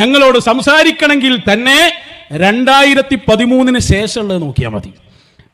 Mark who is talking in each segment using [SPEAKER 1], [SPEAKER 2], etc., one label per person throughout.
[SPEAKER 1] ഞങ്ങളോട് സംസാരിക്കണമെങ്കിൽ തന്നെ രണ്ടായിരത്തി പതിമൂന്നിന് ശേഷമുള്ളത് നോക്കിയാൽ മതി.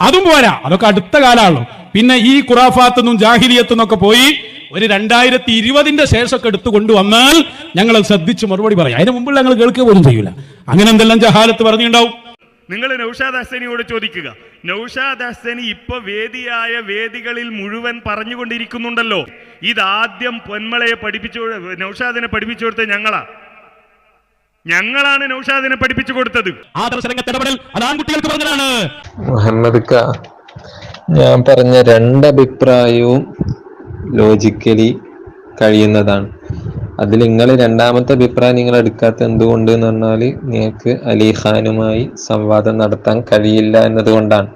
[SPEAKER 1] അതും പോരാ. അതൊക്കെ അടുത്ത കാലമാണല്ലോ. പിന്നെ ഈ ഖുറാഫാത്തുനിന്നും ജാഹിലിയത്തുനിന്നൊക്കെ പോയി ഒരു രണ്ടായിരത്തി ഇരുപതിന്റെ ശേഷമൊക്കെ എടുത്തു കൊണ്ടുവന്നാൽ ഞങ്ങൾ ശ്രദ്ധിച്ച് മറുപടി പറയും. അതിന് മുമ്പ് ഞങ്ങൾ കേൾക്കുക പോലും ചെയ്യൂല. അങ്ങനെ എന്തെല്ലാം ജഹാലത്ത് പറഞ്ഞിട്ടുണ്ടാവും?
[SPEAKER 2] നിങ്ങൾ നൌഷാദ് ഹസനിയോട് ചോദിക്കുക. നൌഷാദ് ഹസനി ഇപ്പൊ വേദിയായ വേദികളിൽ മുഴുവൻ പറഞ്ഞുകൊണ്ടിരിക്കുന്നുണ്ടല്ലോ. ഇതാദ്യം പൊന്മളയെ പഠിപ്പിച്ചു നൌഷാദിനെ പഠിപ്പിച്ചു കൊടുത്ത ഞങ്ങളാ. ഞങ്ങളാണ് നൌഷാദിനെ പഠിപ്പിച്ചു കൊടുത്തത്.
[SPEAKER 3] മുഹമ്മദ് ക ഞാൻ പറഞ്ഞ രണ്ട് അഭിപ്രായവും ലോജിക്കലി കഴിയുന്നതാണ്. അതിൽ നിങ്ങൾ രണ്ടാമത്തെ അഭിപ്രായം നിങ്ങൾ എടുക്കാത്ത എന്തുകൊണ്ട് എന്ന് പറഞ്ഞാൽ നിങ്ങൾക്ക് അലിഖാനുമായി സംവാദം നടത്താൻ കഴിയില്ല എന്നതുകൊണ്ടാണ്.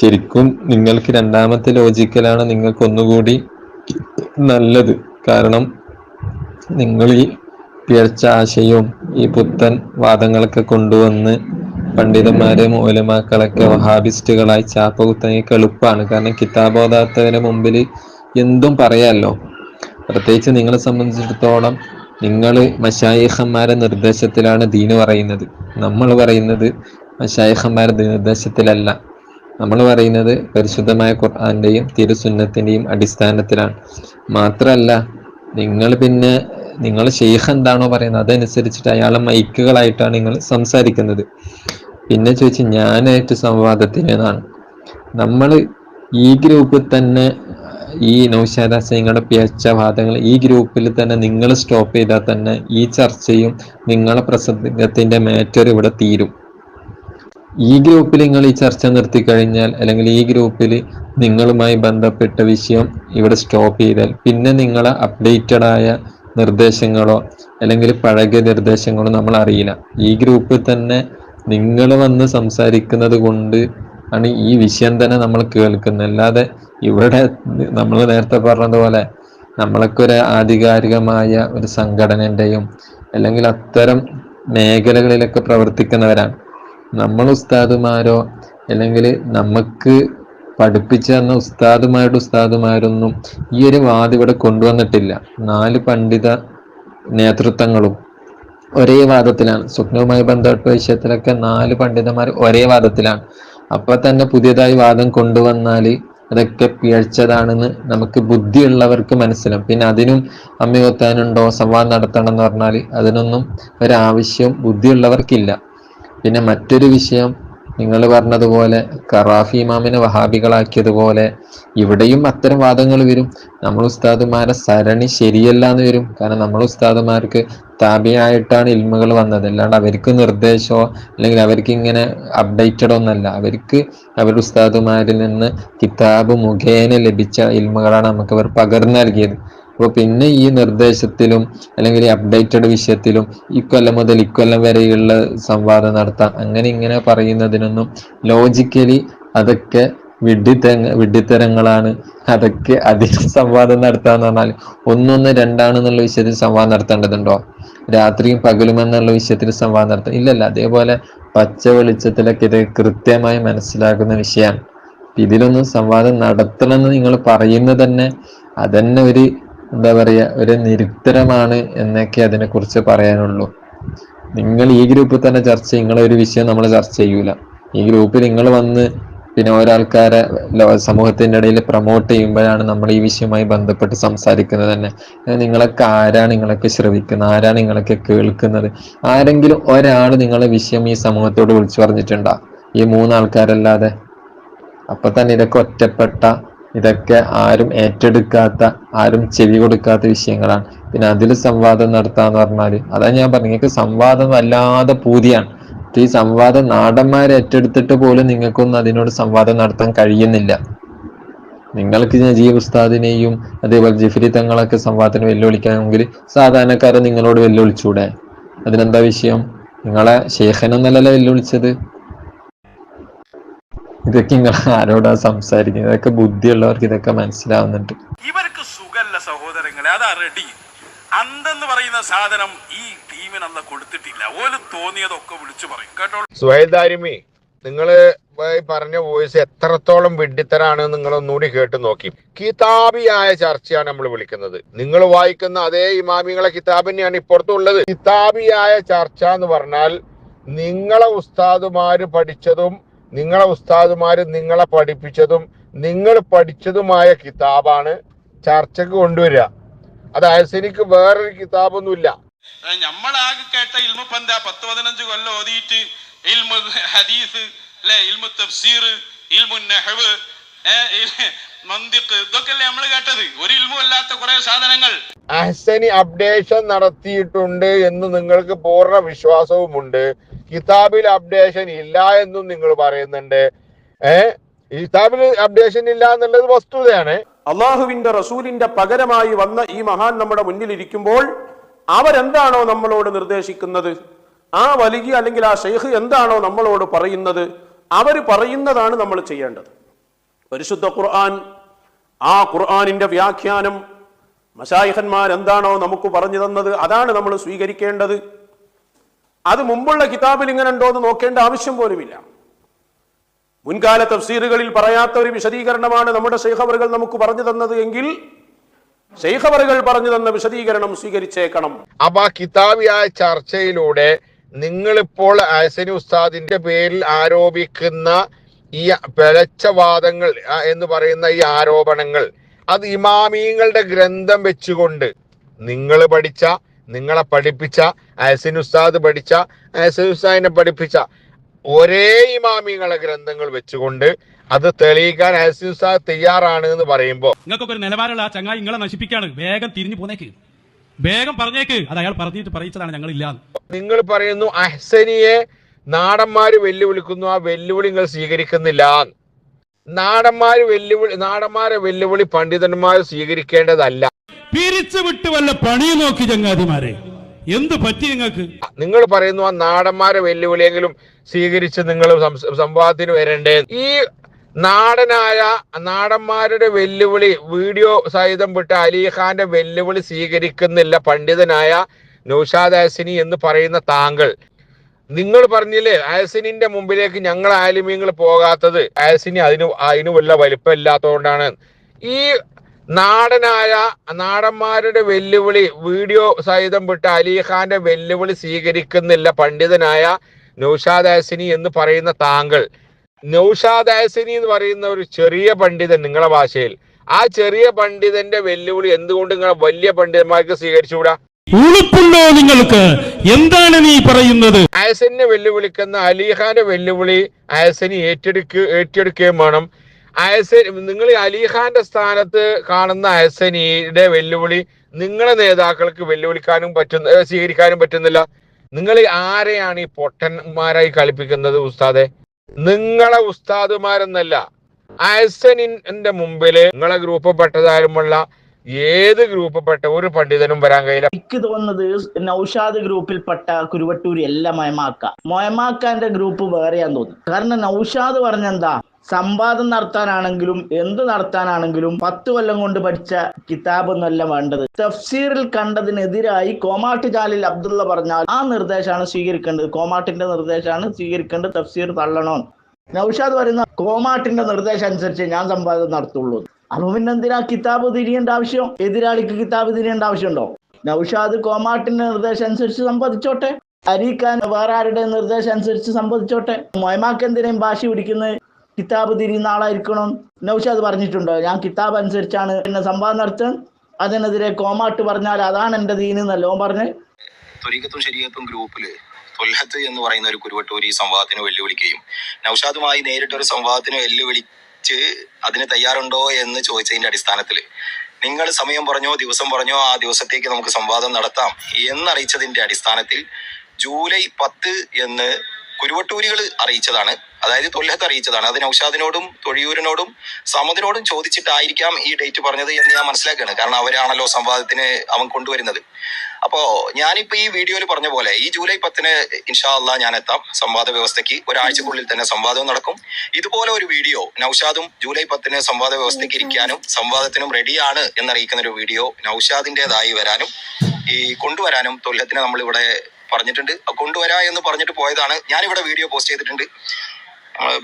[SPEAKER 3] ശരിക്കും നിങ്ങൾക്ക് രണ്ടാമത്തെ ലോജിക്കലാണ് നിങ്ങൾക്ക് ഒന്നുകൂടി നല്ലത്. കാരണം നിങ്ങൾ ഈ പിഴച്ച ആശയവും ഈ പുത്തൻ വാദങ്ങളൊക്കെ കൊണ്ടുവന്ന് പണ്ഡിതന്മാരെ മൂലമാക്കളൊക്കെ വഹാബിസ്റ്റുകളായി ചാപ്പ കുത്താനൊക്കെ എളുപ്പമാണ് കാരണം കിതാബോധാത്തവരെ മുമ്പിൽ എന്തും പറയാമല്ലോ പ്രത്യേകിച്ച് നിങ്ങളെ സംബന്ധിച്ചിടത്തോളം നിങ്ങൾ മഷായിഹന്മാരെ നിർദ്ദേശത്തിലാണ് ദീന് പറയുന്നത്. നമ്മൾ പറയുന്നത് മഷായിഹന്മാരുടെ നിർദ്ദേശത്തിലല്ല. നമ്മൾ പറയുന്നത് പരിശുദ്ധമായ ഖുർആന്റെയും തിരുസുന്നത്തിന്റെയും അടിസ്ഥാനത്തിലാണ്. മാത്രമല്ല നിങ്ങൾ പിന്നെ നിങ്ങൾ ഷെയ്ഖ് എന്താണോ പറയുന്നത് അതനുസരിച്ചിട്ട് അയാളെ മൈക്കുകളായിട്ടാണ് നിങ്ങൾ സംസാരിക്കുന്നത്. പിന്നെ ചോദിച്ച് ഞാനായിട്ട് സംവാദത്തിനാണ് നമ്മൾ ഈ ഗ്രൂപ്പിൽ തന്നെ ഈ നൗഷാദ സിംഗയുടെ പിയച്ച വാദങ്ങൾ ഈ ഗ്രൂപ്പിൽ തന്നെ നിങ്ങൾ സ്റ്റോപ്പ് ചെയ്താൽ തന്നെ ഈ ചർച്ചയും നിങ്ങളെ പ്രസംഗത്തിന്റെ മാറ്റർ ഇവിടെ തീരും. ഈ ഗ്രൂപ്പിൽ നിങ്ങൾ ഈ ചർച്ച നിർത്തി കഴിഞ്ഞാൽ അല്ലെങ്കിൽ ഈ ഗ്രൂപ്പിൽ നിങ്ങളുമായി ബന്ധപ്പെട്ട വിഷയം ഇവിടെ സ്റ്റോപ്പ് ചെയ്താൽ പിന്നെ നിങ്ങളെ അപ്ഡേറ്റഡ് ആയ നിർദ്ദേശങ്ങളോ അല്ലെങ്കിൽ പഴകിയ നിർദ്ദേശങ്ങളോ നമ്മൾ അറിയില്ല. ഈ ഗ്രൂപ്പിൽ തന്നെ നിങ്ങൾ വന്ന് സംസാരിക്കുന്നത് കൊണ്ട് ആണ് ഈ വിഷയം തന്നെ നമ്മൾ കേൾക്കുന്നത്. അല്ലാതെ ഇവിടെ നമ്മൾ നേരത്തെ പറഞ്ഞതുപോലെ നമ്മളൊക്കെ ഒരു ആധികാരികമായ ഒരു സംഘടനയുടെയും അല്ലെങ്കിൽ അത്തരം മേഖലകളിലൊക്കെ പ്രവർത്തിക്കുന്നവരാണ്. നമ്മൾ ഉസ്താദുമാരോ അല്ലെങ്കിൽ നമുക്ക് പഠിപ്പിച്ചു തന്ന ഉസ്താദുമാരുടെ ഉസ്താദുമാരൊന്നും ഈ ഒരു വാദം ഇവിടെ കൊണ്ടുവന്നിട്ടില്ല. നാല് പണ്ഡിത നേതൃത്വങ്ങളും ഒരേ വാദത്തിലാണ്. സ്വപ്നവുമായി ബന്ധപ്പെട്ട വിഷയത്തിലൊക്കെ നാല് പണ്ഡിതന്മാർ ഒരേ വാദത്തിലാണ്. അപ്പൊ തന്നെ പുതിയതായി വാദം കൊണ്ടുവന്നാൽ അതൊക്കെ പിഴച്ചതാണെന്ന് നമുക്ക് ബുദ്ധിയുള്ളവർക്ക് മനസ്സിലാവും. പിന്നെ അതിനും അമ്മ കൊത്താനുണ്ടോ സംവാദം നടത്തണം എന്ന് പറഞ്ഞാൽ അതിനൊന്നും ഒരാവശ്യം ബുദ്ധിയുള്ളവർക്കില്ല. പിന്നെ മറ്റൊരു വിഷയം നിങ്ങൾ പറഞ്ഞതുപോലെ കറാഫി ഇമാമിനെ വഹാബികളാക്കിയതുപോലെ ഇവിടെയും അത്തരം വാദങ്ങൾ വരും. നമ്മൾ ഉസ്താദുമാരെ സരണി ശരിയല്ല എന്ന് വരും. കാരണം നമ്മൾ ഉസ്താദുമാർക്ക് താപിയായിട്ടാണ് ഇൽമുകൾ വന്നത്. അല്ലാണ്ട് അവർക്ക് നിർദ്ദേശമോ അല്ലെങ്കിൽ അവർക്ക് ഇങ്ങനെ അപ്ഡേറ്റഡ് ഒന്നല്ല. അവർക്ക് അവരുടെ ഉസ്താദുമാരിൽ നിന്ന് കിതാബ് മുഖേന ലഭിച്ച ഇൽമുകളാണ് നമുക്ക് അവർ പകർന്നു നൽകിയത്. അപ്പോൾ പിന്നെ ഈ നിർദ്ദേശത്തിലും അല്ലെങ്കിൽ അപ്ഡേറ്റഡ് വിഷയത്തിലും ഇക്കൊല്ലം മുതൽ ഇക്കൊല്ലം വരെയുള്ള സംവാദം നടത്താം അങ്ങനെ ഇങ്ങനെ പറയുന്നതിനൊന്നും ലോജിക്കലി അതൊക്കെ വിഡിത്ത വിഡ്ഢിത്തരങ്ങളാണ് അതൊക്കെ അതിന് സംവാദം നടത്താന്ന് പറഞ്ഞാൽ ഒന്നൊന്ന് രണ്ടാണെന്നുള്ള വിഷയത്തിൽ സംവാദം നടത്തേണ്ടതുണ്ടോ? രാത്രിയും പകലും എന്നുള്ള വിഷയത്തിൽ സംവാദം നടത്താം ഇല്ലല്ല. അതേപോലെ പച്ച വെളിച്ചത്തിലൊക്കെ ഇത് കൃത്യമായി മനസ്സിലാക്കുന്ന വിഷയമാണ്. ഇതിലൊന്നും സംവാദം നടത്തണമെന്ന് നിങ്ങൾ പറയുന്നത് തന്നെ അതന്നെ ഒരു എന്താ പറയുക ഒരു നിരുത്തരമാണ് എന്നൊക്കെ അതിനെക്കുറിച്ച് പറയാനുള്ളൂ. നിങ്ങൾ ഈ ഗ്രൂപ്പിൽ തന്നെ ചർച്ച നിങ്ങളെ ഒരു വിഷയം നമ്മൾ ചർച്ച ചെയ്യൂല. ഈ ഗ്രൂപ്പിൽ നിങ്ങൾ വന്ന് പിന്നെ ഒരാൾക്കാരെ സമൂഹത്തിന്റെ ഇടയിൽ പ്രൊമോട്ട് ചെയ്യുമ്പോഴാണ് നമ്മൾ ഈ വിഷയവുമായി ബന്ധപ്പെട്ട് സംസാരിക്കുന്നത് തന്നെ. നിങ്ങളൊക്കെ ആരാണ് നിങ്ങളൊക്കെ ശ്രവിക്കുന്നത് ആരാണ് നിങ്ങളൊക്കെ കേൾക്കുന്നത്? ആരെങ്കിലും ഒരാൾ നിങ്ങളെ വിഷയം ഈ സമൂഹത്തോട് വിളിച്ചു പറഞ്ഞിട്ടുണ്ടോ? ഈ മൂന്നാൾക്കാരല്ലാതെ? അപ്പൊ തന്നെ ഇതൊക്കെ ഒറ്റപ്പെട്ട ഇതൊക്കെ ആരും ഏറ്റെടുക്കാത്ത ആരും ചെവി കൊടുക്കാത്ത വിഷയങ്ങളാണ്. പിന്നെ അതിൽ സംവാദം നടത്താന്ന് പറഞ്ഞാൽ അതാണ് ഞാൻ പറഞ്ഞു നിങ്ങൾക്ക് സംവാദം വല്ലാതെ പൂതിയാണ്. ഈ സംവാദം നാടന്മാർ ഏറ്റെടുത്തിട്ട് പോലും നിങ്ങൾക്കൊന്നും അതിനോട് സംവാദം നടത്താൻ കഴിയുന്നില്ല. നിങ്ങൾക്ക് നജീ ഉസ്താദിനെയും അതേപോലെ ജഫരി തങ്ങളൊക്കെ സംവാദത്തിന് വെല്ലുവിളിക്കാമെങ്കിൽ സാധാരണക്കാരെ നിങ്ങളോട് വെല്ലുവിളിച്ചൂടെ? അതിനെന്താ വിഷയം? നിങ്ങളെ ശേഖനെന്നല്ലല്ലോ വെല്ലുവിളിച്ചത്? ഇതൊക്കെ നിങ്ങൾ ആരോടാ സംസാരിക്കുന്നത്? ഇതൊക്കെ ബുദ്ധിയുള്ളവർക്ക് ഇതൊക്കെ മനസ്സിലാവുന്നുണ്ട്.
[SPEAKER 4] ഇവർക്ക് സുഖല്ല സഹോദരങ്ങളെ അതാ റെഡി. അന്തെന്ന് പറയുന്ന സാധനം ഈ ടീമിന് അന്ന് കൊടുത്തിട്ടില്ല. ഓൽ തോന്നിയതൊക്കെ വിളിച്ചു പറയും. കേട്ടോ?
[SPEAKER 5] സുഹൈദാരിമി നിങ്ങൾ നിങ്ങൾ പറഞ്ഞ വോയിസ് എത്രത്തോളം വിഡ്ഢിത്തരാണ് നിങ്ങൾ ഒന്നുകൂടി കേട്ട് നോക്കി. കിതാബിയായ ചർച്ചയാണ് നമ്മൾ വിളിക്കുന്നത്. നിങ്ങൾ വായിക്കുന്ന അതേ ഇമാമിങ്ങളെ കിതാബ് തന്നെയാണ് ഇപ്പുറത്തുള്ളത് കിതാബിയായ ചർച്ച എന്ന് പറഞ്ഞാൽ നിങ്ങളെ ഉസ്താദുമാര് പഠിച്ചതും നിങ്ങളെ ഉസ്താദുമാര് നിങ്ങളെ പഠിപ്പിച്ചതും നിങ്ങൾ പഠിച്ചതുമായ കിതാബാണ് ചർച്ചക്ക് കൊണ്ടുവരിക. അതായത് എനിക്ക് വേറൊരു കിതാബൊന്നുമില്ല.
[SPEAKER 4] നമ്മളാകെ കേട്ട ഇൽമു എന്താ പത്ത് പതിനഞ്ച് കൊല്ലം ഓതിയിട്ട് ഇൽമു ഹദീസ് അല്ലെ? ഇൽമു തഫ്സീർ ഇൽമു നെഹവ് മന്ദിക്ക് ഇതൊക്കെയല്ലേ നമ്മൾ കേട്ടത്? ഒരു ഇൽമു അല്ലാത്ത കുറെ സാധനങ്ങൾ.
[SPEAKER 5] അഹ്സനി അപ്ഡേഷൻ നടത്തിയിട്ടുണ്ട് എന്ന് നിങ്ങൾക്ക് പൂർണ വിശ്വാസവുമുണ്ട്. കിതാബിൽ അപ്ഡേഷൻ ഇല്ല എന്നും നിങ്ങൾ പറയുന്നുണ്ട്. ഏ? കിതാബിൽ അപ്ഡേഷൻ ഇല്ല എന്നുള്ളത് വസ്തുതയാണ്.
[SPEAKER 6] അള്ളാഹുവിന്റെ റസൂലിന്റെ പകരമായി വന്ന ഈ മഹാൻ നമ്മുടെ മുന്നിൽ ഇരിക്കുമ്പോൾ അവരെന്താണോ നമ്മളോട് നിർദ്ദേശിക്കുന്നത്? ആ വലിയ അല്ലെങ്കിൽ ആ ഷെയ്ഖ് എന്താണോ നമ്മളോട് പറയുന്നത്? അവർ പറയുന്നതാണ് നമ്മൾ ചെയ്യേണ്ടത്. പരിശുദ്ധ ഖുർആൻ ആ ഖുർആാനിന്റെ വ്യാഖ്യാനം മശായിഹന്മാർ എന്താണോ നമുക്ക് പറഞ്ഞു തന്നത് അതാണ് നമ്മൾ സ്വീകരിക്കേണ്ടത്. അത് മുമ്പുള്ള കിതാബിൽ ഇങ്ങനെ ഉണ്ടോ എന്ന് നോക്കേണ്ട ആവശ്യം പോലുമില്ല. മുൻകാല തഫ്സീറുകളിൽ പറയാത്ത ഒരു വിശദീകരണമാണ് നമ്മുടെ ശൈഖവറുകൾ നമുക്ക് പറഞ്ഞു തന്നത് എങ്കിൽ ശൈഖവറുകൾ പറഞ്ഞു തന്ന വിശദീകരണം സ്വീകരിച്ചേക്കണം.
[SPEAKER 5] അപ്പൊ ആ കിതാബിയായ ചർച്ചയിലൂടെ നിങ്ങളിപ്പോൾ അഹ്സനി ഉസ്താദിന്റെ പേരിൽ ആരോപിക്കുന്ന ഈ പിഴച്ചവാദങ്ങൾ എന്ന് പറയുന്ന ഈ ആരോപണങ്ങൾ അത് ഇമാമീങ്ങളുടെ ഗ്രന്ഥം വെച്ചുകൊണ്ട് നിങ്ങൾ പഠിച്ച നിങ്ങളെ പഠിപ്പിച്ച അഹസിൻ ഉസ്താദ് പഠിച്ച അഹസിൻ ഉസ്താദിനെ പഠിപ്പിച്ച ഒരേ ഇമാമിങ്ങളെ ഗ്രന്ഥങ്ങൾ വെച്ചുകൊണ്ട് അത് തെളിയിക്കാൻ അഹസിൻ ഉസ്താദ് തയ്യാറാണ് എന്ന് പറയുമ്പോൾ
[SPEAKER 1] നിങ്ങൾക്കൊക്കെ ഒരു നിലവാരമുള്ള ആ ചങ്ങായി നിങ്ങളെ നശിപ്പിക്കാണ് വേഗം തിരിഞ്ഞു പോന്നേക്ക്. വേഗം പറഞ്ഞേക്ക്. അത് അയാൾ പറഞ്ഞിട്ട് പറയിച്ചതാണ് ഞങ്ങൾ ഇല്ലാന്ന്
[SPEAKER 5] നിങ്ങൾ പറയുന്നു അഹ്സനിയെ നാടന്മാര് വെല്ലുവിളിക്കുന്നു. ആ വെല്ലുവിളി നിങ്ങൾ സ്വീകരിക്കുന്നില്ല നാടന്മാര് വെല്ലുവിളി നാടന്മാരെ വെല്ലുവിളി പണ്ഡിതന്മാർ സ്വീകരിക്കേണ്ടതല്ല.
[SPEAKER 1] പിരിച്ചു വിട്ട് വല്ല പണി നോക്കി ചങ്ങാതിമാരെ. എന്ത് പറ്റി നിങ്ങൾക്ക്?
[SPEAKER 5] നിങ്ങൾ പറയുന്നു ആ നാടന്മാരെ വെല്ലുവിളിയെങ്കിലും സ്വീകരിച്ച് നിങ്ങൾ സംവാദത്തിന് വരണ്ടേ. ഈ നാടനായ നാടന്മാരുടെ വെല്ലുവിളി വീഡിയോ സഹിതം വിട്ട് അലിഖാന്റെ വെല്ലുവിളി സ്വീകരിക്കുന്നില്ല പണ്ഡിതനായ നൗഷാദ് ഹസിനി എന്ന് പറയുന്ന താങ്കൾ. നിങ്ങൾ പറഞ്ഞില്ലേ ആസിനിന്റെ മുമ്പിലേക്ക് ഞങ്ങൾ ആലിമീങ്ങൾ പോകാത്തത് ആസിനി അതിന് അതിന് വല്ല വലിപ്പമില്ലാത്തതുകൊണ്ടാണ്. ഈ നാടനായ നാടന്മാരുടെ വെല്ലുവിളി വീഡിയോ സഹിതം വിട്ട് അലിഖാന്റെ വെല്ലുവിളി സ്വീകരിക്കുന്നില്ല പണ്ഡിതനായ നൌഷാദാസിനി ആസിനി എന്ന് പറയുന്ന താങ്കൾ. നൌഷാദാസിനി ആസിനി എന്ന് പറയുന്ന ഒരു ചെറിയ പണ്ഡിതൻ നിങ്ങളെ ഭാഷയിൽ. ആ ചെറിയ പണ്ഡിതന്റെ വെല്ലുവിളി എന്തുകൊണ്ട് നിങ്ങളെ വലിയ പണ്ഡിതന്മാർക്ക് സ്വീകരിച്ചുകൂടാ?
[SPEAKER 1] ഉളുപ്പുണ്ടോ നിങ്ങൾക്ക്? എന്താണ് നീ പറയുന്നത്?
[SPEAKER 5] അയസനെ വെല്ലുവിളിക്കുന്ന അലിഖാന്റെ വെല്ലുവിളി അയസനി ഏറ്റെടുക്കുക ഏറ്റെടുക്കുകയും വേണം. അയസൻ നിങ്ങൾ അലിഖാന്റെ സ്ഥാനത്ത് കാണുന്ന അയസനിയുടെ വെല്ലുവിളി നിങ്ങളെ നേതാക്കൾക്ക് വെല്ലുവിളിക്കാനും പറ്റുന്ന സ്വീകരിക്കാനും പറ്റുന്നില്ല. നിങ്ങൾ ആരെയാണ് ഈ പൊട്ടന്മാരായി കളിപ്പിക്കുന്നത് ഉസ്താദെ? നിങ്ങളെ ഉസ്താദുമാരെന്നല്ല. അയസനിന്റെ മുമ്പിൽ നിങ്ങളെ ഗ്രൂപ്പ് പെട്ടതാരുമുള്ള ഏത് ഗ്രൂപ്പ് പെട്ട ഒരു പണ്ഡിതനും വരാൻ കഴിയില്ല.
[SPEAKER 7] എനിക്ക് തോന്നുന്നത് നൗഷാദ് ഗ്രൂപ്പിൽപ്പെട്ട കുരുവട്ടൂർ എല്ലാം മൊയമാക്ക. മൊയമാക്കാന്റെ ഗ്രൂപ്പ് വേറെയാന്ന് തോന്നുന്നു. കാരണം നൌഷാദ് പറഞ്ഞെന്താ? സംവാദം നടത്താനാണെങ്കിലും എന്ത് നടത്താനാണെങ്കിലും പത്ത് കൊല്ലം കൊണ്ട് പഠിച്ച കിതാബൊന്നല്ല വേണ്ടത്. തഫ്സീറിൽ കണ്ടതിനെതിരായി കോമാട്ട് ജാലിൽ അബ്ദുള്ള പറഞ്ഞാൽ ആ നിർദ്ദേശമാണ് സ്വീകരിക്കേണ്ടത്. കോമാട്ടിന്റെ നിർദ്ദേശമാണ് സ്വീകരിക്കേണ്ടത് തഫ്സീർ തള്ളണോ. നൌഷാദ് പറയുന്ന കോമാട്ടിന്റെ നിർദ്ദേശം അനുസരിച്ച് ഞാൻ സംവാദം നടത്തുള്ളൂ. അപ്പൊ പിന്നെ എന്തിനാ കിതാബ് തിരിയേണ്ട ആവശ്യം? എതിരാളിക്ക് കിതാബ് തിരിയേണ്ട ആവശ്യമുണ്ടോ? നൌഷാദ് കോമാട്ടിന്റെ നിർദ്ദേശം അനുസരിച്ച് സംവദിച്ചോട്ടെ? അരീഖാൻ വേറെ ആരുടെ നിർദ്ദേശം അനുസരിച്ച് സംവദിച്ചോട്ടെ? മൊയമാക്ക് എന്തിനേയും ഭാഷ പിടിക്കുന്നത്? കിതാബ് തിരിയുന്ന ആളായിരിക്കണം. നൗഷാദ് പറഞ്ഞിട്ടുണ്ടോ ഞാൻ കിതാബ് അനുസരിച്ചാണ് എന്നെ സംവാദം നടത്താൻ. അതിനെതിരെ കോമാട്ട് പറഞ്ഞാൽ അതാണ് എന്റെ ദീൻ എന്നല്ലോ പറഞ്ഞ്.
[SPEAKER 8] ശരീരത്തും ഗ്രൂപ്പിൽ തൊൽഹത്ത് എന്ന് പറയുന്ന ഒരു കുരുവട്ടൂരി സംവാദത്തിന് വെല്ലുവിളിക്കുകയും നൌഷാദുമായി നേരിട്ടൊരു സംവാദത്തിന് വെല്ലുവിളിച്ച് അതിന് തയ്യാറുണ്ടോ എന്ന് ചോദിച്ചതിന്റെ അടിസ്ഥാനത്തിൽ നിങ്ങൾ സമയം പറഞ്ഞോ ദിവസം പറഞ്ഞോ ആ ദിവസത്തേക്ക് നമുക്ക് സംവാദം നടത്താം എന്നറിയിച്ചതിന്റെ അടിസ്ഥാനത്തിൽ ജൂലൈ പത്ത് എന്ന് കുരുവട്ടൂരികൾ അറിയിച്ചതാണ്. അതായത് തൊല്ലത്ത് അറിയിച്ചതാണ്. അത് നൌഷാദിനോടും തൊഴിയൂരിനോടും സമദിനോടും ചോദിച്ചിട്ടായിരിക്കാം ഈ ഡേറ്റ് പറഞ്ഞത് എന്ന് ഞാൻ മനസ്സിലാക്കുകയാണ്. കാരണം അവരാണല്ലോ സംവാദത്തിന് അവൻ കൊണ്ടുവരുന്നത്. അപ്പോ ഞാനിപ്പോ ഈ വീഡിയോയിൽ പറഞ്ഞ പോലെ ഈ ജൂലൈ പത്തിന് ഇൻഷാ അള്ളാ ഞാൻ എത്താം സംവാദ വ്യവസ്ഥയ്ക്ക്. ഒരാഴ്ചക്കുള്ളിൽ തന്നെ സംവാദം നടക്കും. ഇതുപോലെ ഒരു വീഡിയോ നൌഷാദും ജൂലൈ പത്തിന് സംവാദ വ്യവസ്ഥയ്ക്ക് ഇരിക്കാനും സംവാദത്തിനും റെഡിയാണ് എന്നറിയിക്കുന്ന ഒരു വീഡിയോ നൌഷാദിന്റേതായി വരാനും ഈ കൊണ്ടുവരാനും തൊല്ലത്തിന് നമ്മൾ ഇവിടെ പറഞ്ഞിട്ടുണ്ട്. കൊണ്ടുവരാ എന്ന് പറഞ്ഞിട്ട് പോയതാണ്. ഞാനിവിടെ വീഡിയോ പോസ്റ്റ് ചെയ്തിട്ടുണ്ട്.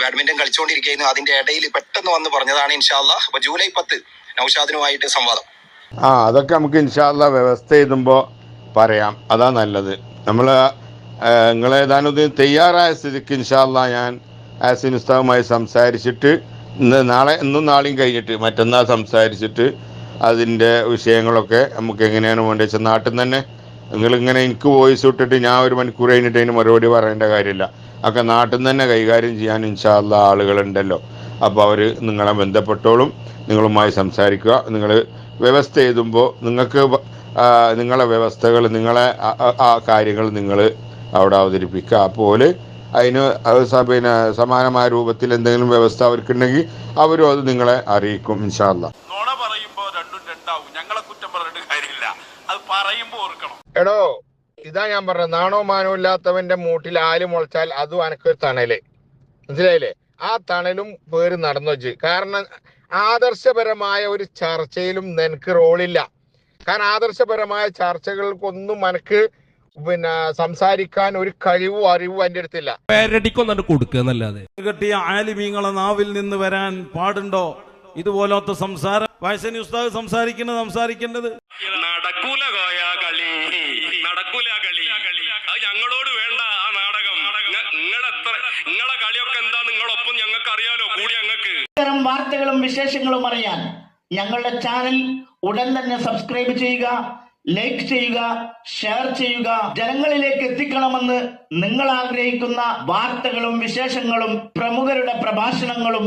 [SPEAKER 8] ബാഡ്മിന്റൺ കളിച്ചുകൊണ്ടിരിക്കുന്നു അതിന്റെ ഇടയിൽ പെട്ടെന്ന് വന്ന് പറഞ്ഞതാണ് ഇൻഷാല്ല അപ്പൊ ജൂലൈ പത്ത് നൌഷാദിനുമായിട്ട് സംവാദം.
[SPEAKER 9] ആ അതൊക്കെ നമുക്ക് ഇൻഷാല്ല വ്യവസ്ഥ ചെയ്യുമ്പോൾ പറയാം. അതാ നല്ലത്. നമ്മൾ നിങ്ങൾ ഏതാനും തയ്യാറായ സ്ഥിതിക്ക് ഇൻഷാല്ല ഞാൻ ആസിൻ ഉസ്താവുമായി സംസാരിച്ചിട്ട് ഇന്ന് നാളെ ഇന്നും നാളെയും കഴിഞ്ഞിട്ട് മറ്റന്നാൾ സംസാരിച്ചിട്ട് അതിന്റെ വിഷയങ്ങളൊക്കെ നമുക്ക് എങ്ങനെയാണ് വേണ്ടത് വെച്ചാൽ നാട്ടിൽ തന്നെ നിങ്ങളിങ്ങനെ എനിക്ക് വോയിസ് ഇട്ടിട്ട് ഞാൻ ഒരു മണിക്കൂർ കഴിഞ്ഞിട്ട് അതിന് മറുപടി പറയേണ്ട കാര്യമില്ല. ഒക്കെ നാട്ടിൽ നിന്ന് തന്നെ കൈകാര്യം ചെയ്യാൻ ഇൻഷാല്ല ആളുകളുണ്ടല്ലോ. അപ്പോൾ അവർ നിങ്ങളെ ബന്ധപ്പെട്ടോളും നിങ്ങളുമായി സംസാരിക്കുക. നിങ്ങൾ വ്യവസ്ഥ എഴുതുമ്പോൾ നിങ്ങൾക്ക് നിങ്ങളെ വ്യവസ്ഥകൾ നിങ്ങളെ ആ- കാര്യങ്ങൾ നിങ്ങൾ അവിടെ അവതരിപ്പിക്കുക. അപ്പോൾ അതിന് പിന്നെ സമാനമായ രൂപത്തിൽ എന്തെങ്കിലും വ്യവസ്ഥ അവർക്കുണ്ടെങ്കിൽ അവരും അത് നിങ്ങളെ അറിയിക്കും ഇൻഷാല്ല
[SPEAKER 4] നുണ പറയുമ്പോ രണ്ടും രണ്ടാവും ഞങ്ങളെ കുറ്റം പറഞ്ഞിട്ട് കാര്യമില്ല അത് പറയുമ്പോ ഓർക്കണം
[SPEAKER 9] എടോ ഇതാ ഞാൻ പറഞ്ഞത് നാണോ മാനോ ഇല്ലാത്തവന്റെ മൂട്ടിൽ ആൽ മുളച്ചാൽ അതും അനക്കൊരു തണൽ. മനസ്സിലായില്ലേ? ആ തണലും പേര് നടന്നു വെച്ച്. കാരണം ആദർശപരമായ ഒരു ചർച്ചയിലും നിനക്ക് റോളില്ല. കാരണം ആദർശപരമായ ചർച്ചകൾക്കൊന്നും അനക്ക് പിന്നെ സംസാരിക്കാൻ ഒരു കഴിവും അറിവും അതിന്റെ അടുത്തില്ല.
[SPEAKER 10] പേരടിക്കൊന്നു കൊടുക്കുക എന്നല്ലാതെ. കെട്ടിയ ആലിമീങ്ങളെ നാവിൽ നിന്ന് വരാൻ പാടുണ്ടോ? ഇതുപോലത്തെ സംസാരം വയസ്സനി ഉസ്താദ് സംസാരിക്കുന്നത് സംസാരിക്കേണ്ടത്?
[SPEAKER 2] നടക്കൂല കോയ കളി. നടക്കൂല കളി. അത് ഞങ്ങളോട് വേണ്ട ആ നാടകം. നിങ്ങളെത്ര നിങ്ങളെ കളിയൊക്കെ എന്താ നിങ്ങളൊപ്പം ഞങ്ങൾക്ക് അറിയാലോ കൂടി ഞങ്ങൾക്ക്.
[SPEAKER 7] ഇത്തരം വാർത്തകളും വിശേഷങ്ങളും അറിയാൻ ഞങ്ങളുടെ ചാനൽ ഉടൻ തന്നെ സബ്സ്ക്രൈബ് ചെയ്യുക ലൈക്ക് ചെയ്യുക ഷെയർ ചെയ്യുക. ജനങ്ങളിലേക്ക് എത്തിക്കണമെന്ന് നിങ്ങൾ ആഗ്രഹിക്കുന്ന വാർത്തകളും വിശേഷങ്ങളും പ്രമുഖരുടെ പ്രഭാഷണങ്ങളും